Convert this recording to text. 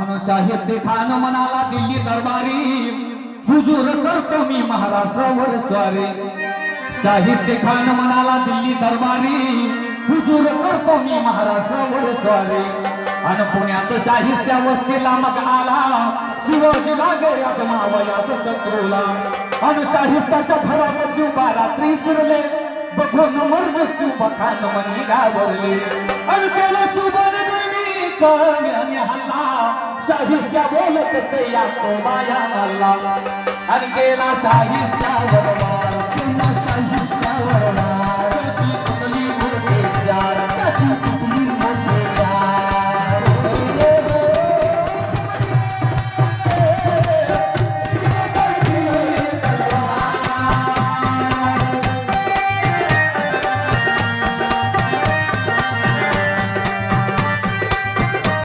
अन साहित्य खान म्हणाला दिल्ली दरबारी. हुजूर करतो मी महाराष्ट्रावर स्वारी. साहित्य खान म्हणाला दिल्ली दरबारी. हुजूर करतो मी महाराष्ट्रावर स्वारी. आणि पुण्यात शाहिस्त्या वस्तीला मग आला. शिवाजीला गेल्यात मावयात शत्रूला. आणि शाहिस्त्याच्या भरात शिवबा रात्री शिरले. बघून मर्द शिव खान मनी गावरले. आणि केलं كامل يا الله شاهد قبولك السيد طوبى